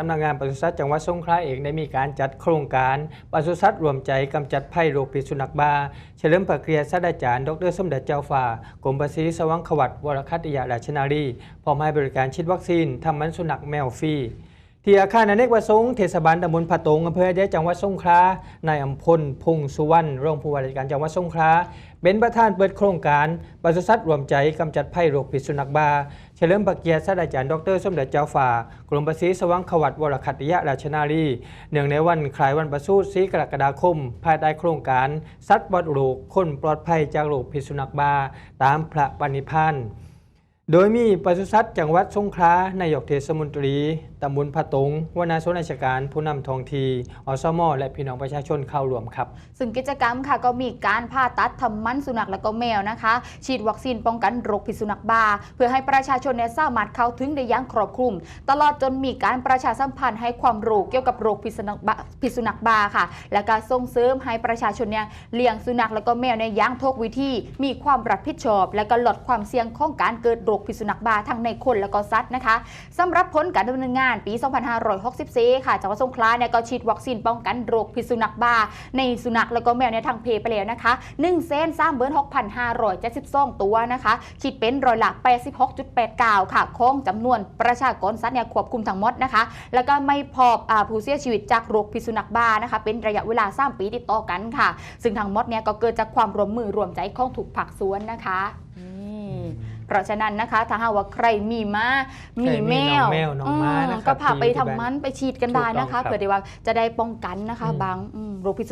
สำนักงานปศุสัตว์จังหวัดสงขลาเองได้มีการจัดโครงการปศุสัตว์รวมใจกำจัดภัยโรคพิษสุนัขบ้า เฉลิมพระเกียรติศาสตราจารย์ ดรสมเด็จเจ้าฟ้ากรมประสิทธิสวังขวัตวรคัตยาราชนารีพร้อมให้บริการฉีดวัคซีนทำมันสุนัขแมวฟรี ที่อาคารอเนกประสงค์เทศบาลตำบลผาตงอำเภอเดชจังหวัดสงขลานายอัมพลพงสุวรรณรองผู้ว่าราชการจังหวัดสงขลาเป็นประธานเปิดโครงการปศุสัตว์รวมใจกำจัดภัยโรคพิษสุนัขบ้าเฉลิมพระเกียรติศาสตราจารย์ดรสมเด็จเจ้าฟ้ากรมประสิทธิสวังขวัตวรคัตยะราชนารีเนื่องในวันคล้ายวันประสูติ4กรกฎาคม ภายใต้โครงการสัตว์ปลอดโรคคนปลอดภัยจากโรคพิษสุนัขบ้าตามพระปณิพันธ์ โดยมีปศุสัตว์จังหวัดสงขลานายกเทศมนตรีตำบลผาตงวนาสนราชการผู้นำท้องทีอสมและพี่น้องประชาชนเข้าร่วมครับ ซึ่งกิจกรรมค่ะก็มีการผ่าตัดทำมันสุนัขและก็แมวนะคะ ฉีดวัคซีนป้องกันโรคพิษสุนัขบ้า เพื่อให้ประชาชนเนี่ยสามารถเข้าถึงได้อย่างครอบคลุม ตลอดจนมีการประชาสัมพันธ์ให้ความรู้เกี่ยวกับโรคพิษสุนัขบ้าพิษสุนัขบ้าค่ะ และการส่งเสริมให้ประชาชนเนี่ยเลี้ยงสุนัขและก็แมวในยอย่างทุกวิธีมีความรับผิดชอบ และก็ลดความเสี่ยงของการเกิดโรคคพิษสุนัขบ้าทั้งในคนและก็สัตว์นะคะสำหรับผลการดำเนินงานปี 2564 ค่ะจังหวัดสงขลาเนี่ยก็ฉีดวัคซีนป้องกันโรคพิษสุนัขบ้า ในสุนัขแล้วก็แมวในยทางเพไปแล้วนะคะ1เซน3เบิร์6,572 ตัวนะคะคิดเป็นร้อยละ86.89 ค่ะของจำนวนประชากรสัตว์เนี่ยควบคุมทั้งหมดนะคะ แล้วก็ไม่พบอ่าผู้เสียชีวิตจากโรคพิษสุนัขบ้านะคะ เป็นระยะเวลา 3 ปีติดต่อกันค่ะ ซึ่งทั้งหมดเนี่ยก็เกิดจากความร่วมมือร่วมใจของถูกผักสวนนะคะ เพราะฉะนั้นนะคะถ้าหากว่าใครมีม้ามีแมวใครมีน้องแมวน้องม้าอืมนะครับก็พาไปที่ทำมันไปฉีดกันได้ถูกต้องนะครัคะบเผื่อได้ว่าจะได้ป้องกันนะคะอืมบางอืมโรคพิษ